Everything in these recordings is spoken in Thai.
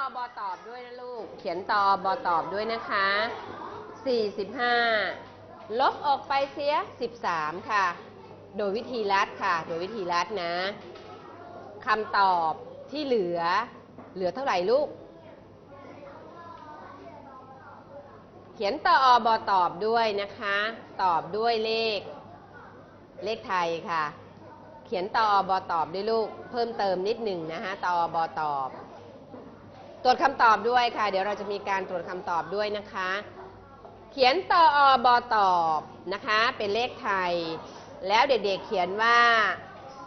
อบอตอบด้วยนะลูก เขียนตอบอตอบด้วยนะคะ 45 ลบออกไปเสีย 13 ค่ะ โดยวิธีลัดค่ะ โดยวิธีลัดนะคำตอบที่เหลือ เหลือเท่าไหร่ลูก เขียนตอบอตอบด้วยนะคะ ตอบด้วยเลข เลขไทยค่ะ เขียนตอบอตอบด้วยลูก เพิ่มเติมนิดหนึ่งนะคะตอบอตอบ ตรวจคำตอบด้วยค่ะ เดี๋ยวเราจะมีการตรวจคำตอบด้วยนะคะ เขียนตออบอตอบนะคะ เป็นเลขไทย แล้วเด็กๆเขียนว่า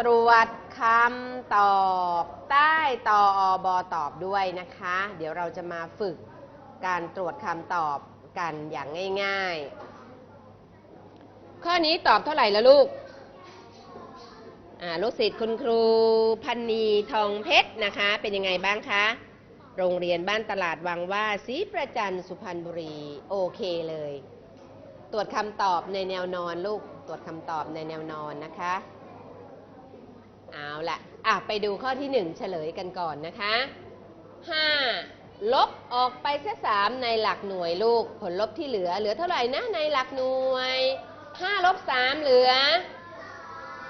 ตรวจคำตอบใต้ตออบอตอบด้วยนะคะ เดี๋ยวเราจะมาฝึกการตรวจคำตอบกันอย่างง่าย ๆ ข้อนี้ตอบเท่าไหร่แล้วลูกลูกศิษย์คุณครูพันนีทองเพชรนะคะ เป็นยังไงบ้างคะ โรงเรียนบ้านตลาดวังว่าศรีประจันสุพรรณบุรี โอเคเลย ตรวจคำตอบในแนวนอนลูก ตรวจคำตอบในแนวนอนนะคะ เอาละอะไปดูข้อที่หนึ่งเฉลยกันก่อนนะคะ 5 ลบออกไปเสียสามในหลักหน่วยลูก ผลลบที่เหลือเหลือเท่าไหร่นะในหลักหน่วย 5 ลบ 3 เหลือ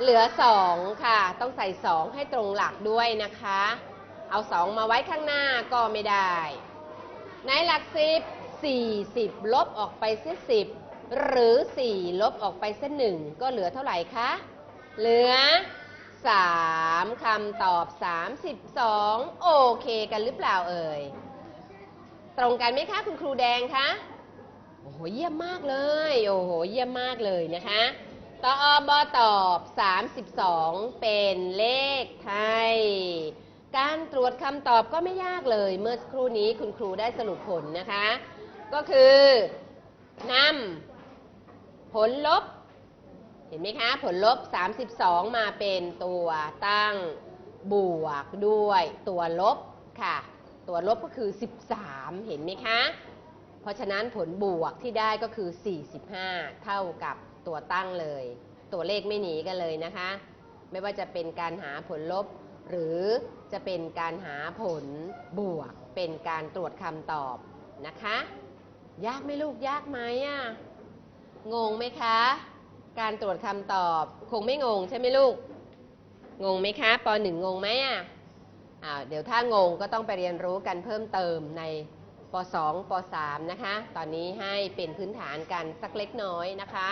เหลือ 2 ค่ะ ต้องใส่ 2 ให้ตรงหลักด้วยนะคะ เอา 2 มาไว้ข้างหน้าก็ไม่ได้ ในหลัก 10 40 ลบออกไปเสีย10 หรือ 4 ลบออกไปเสีย1ก็เหลือเท่าไหร่คะ เหลือ 3 คำตอบ 32 โอเคกันหรือเปล่าเอ่ย ตรงกันไหมคะคุณครูแดงคะ โอ้โห เยี่ยมมากเลย โอ้โห เยี่ยมมากเลยนะคะตอบตอบ 32 เป็นเลขไทย การตรวจคำตอบก็ไม่ยากเลย เมื่อครู่นี้คุณครูได้สรุปผลนะคะ ก็คือนำผลลบ เห็นไหมคะ ผลลบ 32 มาเป็นตัวตั้งบวกด้วยตัวลบค่ะ ตัวลบก็คือ 13 เห็นไหมคะ เพราะฉะนั้นผลบวกที่ได้ก็คือ 45 เท่ากับตัวตั้งเลย ตัวเลขไม่หนีกันเลยนะคะ ไม่ว่าจะเป็นการหาผลลบหรือ จะเป็นการหาผลบวก เป็นการตรวจคำตอบนะคะ ยากไหมลูกยากไหมอะงงไหมคะ การตรวจคำตอบคงไม่งงใช่ไหมลูก งงไหมคะปหนึ่งงงไหมอะอ่าเดี๋ยวถ้างงก็ต้องไปเรียนรู้กันเพิ่มเติมในป .2 ป .3 นะคะ ตอนนี้ให้เป็นพื้นฐานกันสักเล็กน้อยนะคะ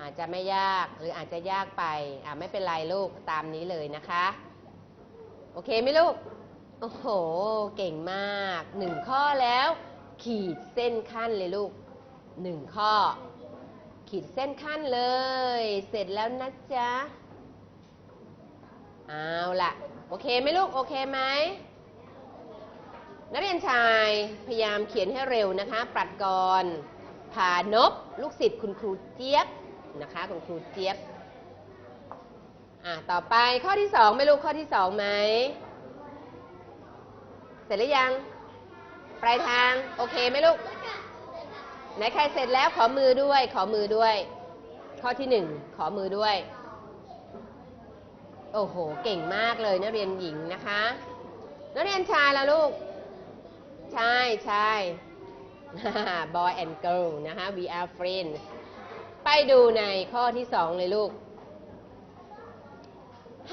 อาจจะไม่ยากหรืออาจจะยากไป อ่าไม่เป็นไรลูกตามนี้เลยนะคะ โอเคไหมลูก โอ้โห เก่งมากหนึ่งข้อแล้ว ขีดเส้นขั้นเลยลูกหนึ่งข้อ ขีดเส้นขั้นเลย เสร็จแล้วนะจ๊ะ เอาละโอเคไหมลูก โอเคไหมนักเรียนชายพยายามเขียนให้เร็วนะคะ ปรัดกรผานบ ลูกศิษย์คุณครูเจี๊ยบนะคะ คุณครูเจี๊ยบ อะต่อไปข้อที่สองไม่รู้ข้อที่สองไหม เสร็จหรือยัง ปลายทาง โอเคไหมลูก ไหนใครเสร็จแล้วขอมือด้วย ขอมือด้วย ข้อที่หนึ่งขอมือด้วย โอ้โห เก่งมากเลยนักเรียนหญิงนะคะ นักเรียนชายละลูก ใช่ใช่ boy and girl นะคะ we are friends ไปดูในข้อที่สองเลยลูก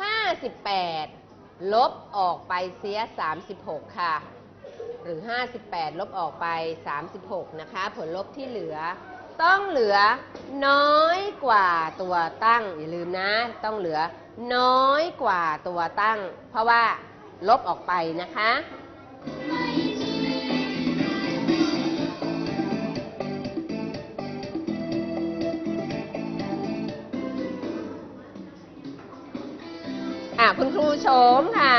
58 ลบออกไปเสีย 36 ค่ะ หรือ 58 ลบออกไป 36 นะคะ ผลลบที่เหลือต้องเหลือน้อยกว่าตัวตั้ง อย่าลืมนะ ต้องเหลือน้อยกว่าตัวตั้ง เพราะว่าลบออกไปนะคะ โฉมค่ะ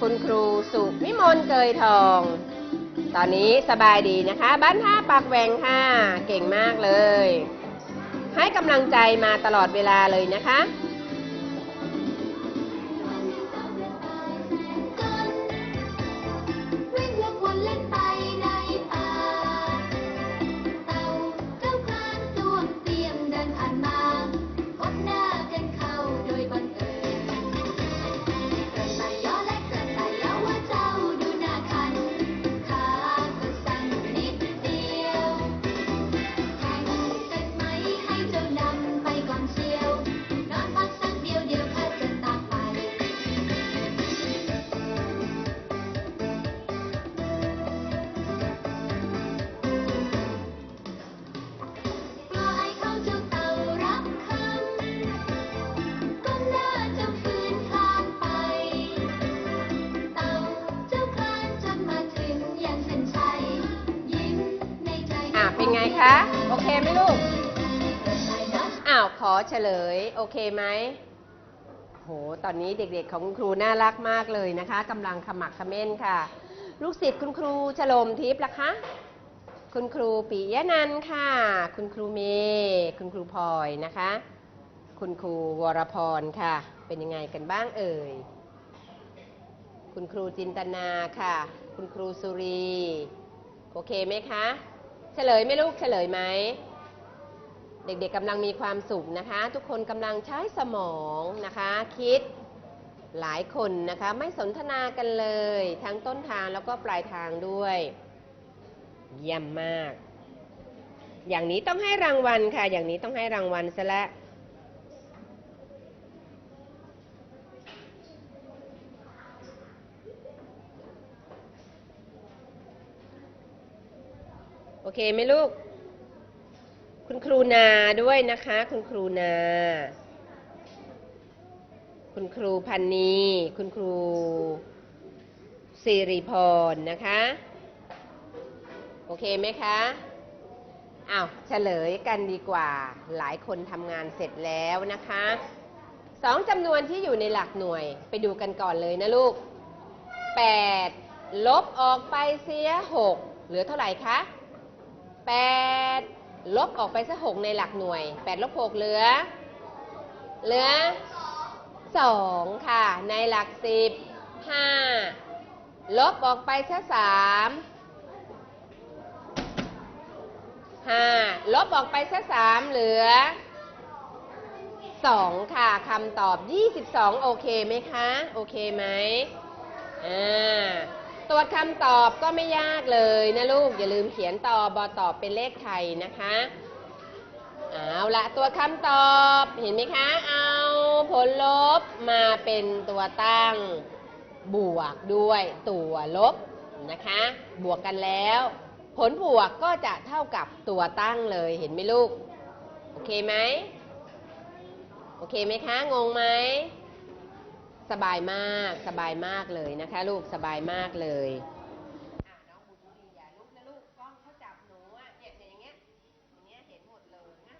คุณครูสุวิมลเกยทอง ตอนนี้สบายดีนะคะ บ้านท่าปากแหวงค่ะ เก่งมากเลย ให้กำลังใจมาตลอดเวลาเลยนะคะ คะ โอเคไหมลูก อ้าว ขอเฉลย โอเคไหมโห ตอนนี้เด็กๆของคุณครูน่ารักมากเลยนะคะกำลังขมักขม้นค่ะ ลูกศิษย์คุณครูฉลมทิพย์ล่ะคะ คุณครูปิยะนันค่ะ คุณครูเมย์คุณครูพลอยนะคะ คุณครูวรพรค่ะ เป็นยังไงกันบ้างเอ่ย คุณครูจินตนาค่ะ คุณครูสุรี โอเคไหมคะ เฉลยไหมลูกเฉลยไหม เด็กๆกำลังมีความสุขนะคะ ทุกคนกำลังใช้สมองนะคะ คิดหลายคนนะคะ ไม่สนทนากันเลย ทั้งต้นทางแล้วก็ปลายทางด้วย เยี่ยมมาก อย่างนี้ต้องให้รางวัลค่ะ อย่างนี้ต้องให้รางวัลซะและ้ว โอเคไหมลูก คุณครูนาด้วยนะคะ คุณครูนา คุณครูพันนีคุณครูสิริพรนะคะ โอเคไหมคะอ้าวเฉลยกันดีกว่า หลายคนทำงานเสร็จแล้วนะคะสองจำนวนที่อยู่ในหลักหน่วยไปดูกันก่อนเลยนะลูก 8 ลบออกไปเสีย 6 เหลือเท่าไหร่คะ 8 ลบออกไปซะ6ในหลักหน่วย 8 ลบ 6 เหลือ เหลือ 2 ค่ะ ในหลัก 10 5 ลบออกไปซะ3 5 ลบออกไปซะ3เหลือ 2 ค่ะคำตอบ 22 โอเคไหมคะ โอเคไหมอ่า ตรวจคำตอบก็ไม่ยากเลยนะลูก อย่าลืมเขียนตอบอตอบเป็นเลขไทยนะคะเอาละตัวคำตอบเห็นไหมคะ เอาผลลบมาเป็นตัวตั้งบวกด้วยตัวลบนะคะ บวกกันแล้ว ผลบวกก็จะเท่ากับตัวตั้งเลยเห็นไหมลูก โอเคไหมโอเคไหมคะ งงไหม สบายมากสบายมากเลยนะคะ ลูกสบายมากเลยน้องบุญบุรีอย่าลุกนะลูกกล้องเขาจับหนูอะเนี่ยอย่างเงี้ยอย่างเงี้ยเห็นหมดเลยนะ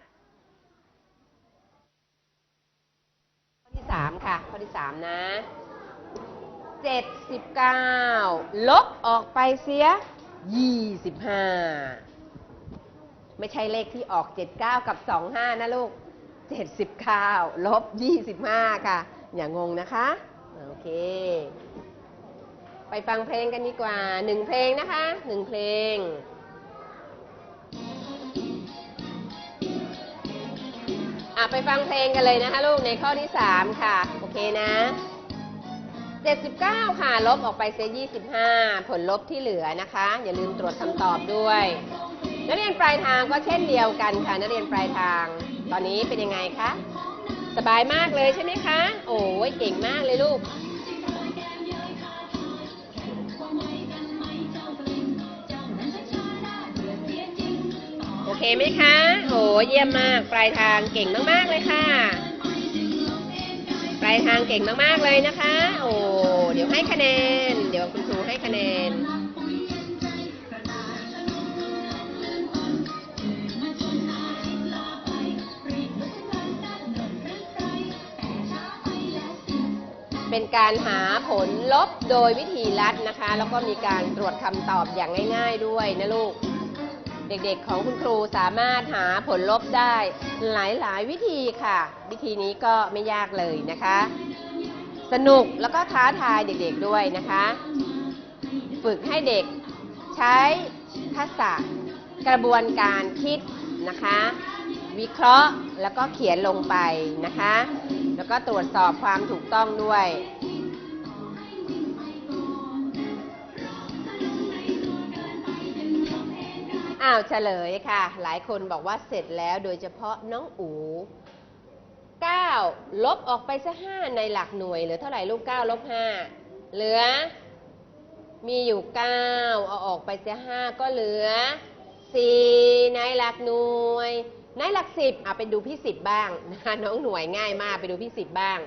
ข้อที่สามค่ะข้อที่สามนะเจ็ดสิบเก้าลบออกไปเสียยี่สิบห้าไม่ใช่เลขที่ออกเจ็ดเก้ากับสองห้านะลูก79ลบ25ค่ะ อย่างงนะคะ โอเค ไปฟังเพลงกันดีกว่าหนึ่งเพลงนะคะหนึ่งเพลงอะไปฟังเพลงกันเลยนะคะลูกในข้อที่ 3 ค่ะ โอเคนะ 79 ค่ะ ลบออกไปเสีย25 ผลลบที่เหลือนะคะ อย่าลืมตรวจคำตอบด้วย นักเรียนปลายทางก็เช่นเดียวกันค่ะ นักเรียนปลายทาง ตอนนี้เป็นยังไงคะ สบายมากเลยใช่ไหมคะ โอ้ยเก่งมากเลยลูก โอเคไหมคะ โอ้เยี่ยมมาก ปลายทางเก่งมากๆเลยค่ะ ปลายทางเก่งมากๆเลยนะคะ โอ้เดี๋ยวให้คะแนน เดี๋ยวคุณครู เป็นการหาผลลบโดยวิธีลัดนะคะ แล้วก็มีการตรวจคำตอบอย่างง่าย ๆ ด้วยนะลูก เด็กๆของคุณครูสามารถหาผลลบได้หลายๆ วิธีค่ะ วิธีนี้ก็ไม่ยากเลยนะคะ สนุกแล้วก็ท้าทายเด็กๆด้วยนะคะ ฝึกให้เด็กใช้ทักษะกระบวนการคิดนะคะ วิเคราะห์แล้วก็เขียนลงไปนะคะ แล้วก็ตรวจสอบความถูกต้องด้วย อ้าวเฉลยค่ะ หลายคนบอกว่าเสร็จแล้วโดยเฉพาะน้องอู9ลบออกไปซะ5ในหลักหน่วยเหลือเท่าไหร่ลูก9ลบ5เหลือ มีอยู่ 9 เอาออกไปเสีย5ก็เหลือ 4 ในหลักหน่วย ในหลัก10อะไปดูพี่10บ้างนะคะน้องหน่วยง่ายมากไปดูพี่10บ้าง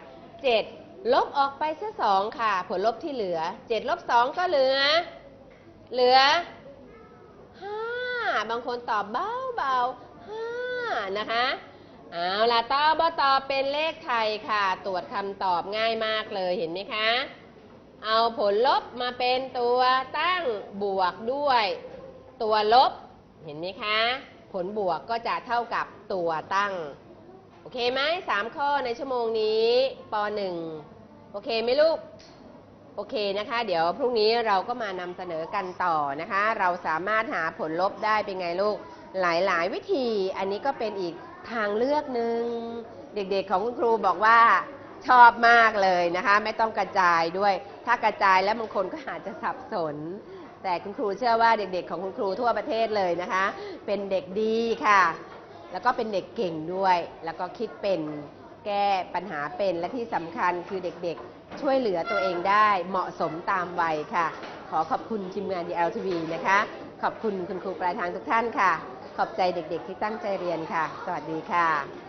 7ลบออกไปซะ2ค่ะ ผลลบที่เหลือ7ลบ2ก็เหลือ เหลือ5บางคนตอบเบาเบาๆห้านะคะเอาล่ะตอบตอบเป็นเลขไทยค่ะ ตรวจคำตอบง่ายมากเลยเห็นไหมคะ เอาผลลบมาเป็นตัวตั้งบวกด้วย ตัวลบเห็นไหมคะ ผลบวกก็จะเท่ากับตัวตั้ง โอเคไหมสามข้อในชั่วโมงนี้ปหนึ่งโอเคไหมลูก โอเคนะคะ เดี๋ยวพรุ่งนี้เราก็มานำเสนอกันต่อนะคะ เราสามารถหาผลลบได้เป็นไงลูก หลายๆ วิธี อันนี้ก็เป็นอีกทางเลือกหนึ่ง เด็กๆของคุณครูบอกว่าชอบมากเลยนะคะ ไม่ต้องกระจายด้วย ถ้ากระจายแล้วบางคนก็อาจจะสับสน แต่คุณครูเชื่อว่าเด็กๆ ของคุณครูทั่วประเทศเลยนะคะ เป็นเด็กดีค่ะ แล้วก็เป็นเด็กเก่งด้วย แล้วก็คิดเป็นแก้ปัญหาเป็นและที่สำคัญคือเด็กๆ ช่วยเหลือตัวเองได้เหมาะสมตามวัยค่ะ ขอขอบคุณทีมงาน DLTV นะคะ ขอบคุณคุณครูปลายทางทุกท่านค่ะ ขอบใจเด็กๆ ที่ตั้งใจเรียนค่ะ สวัสดีค่ะ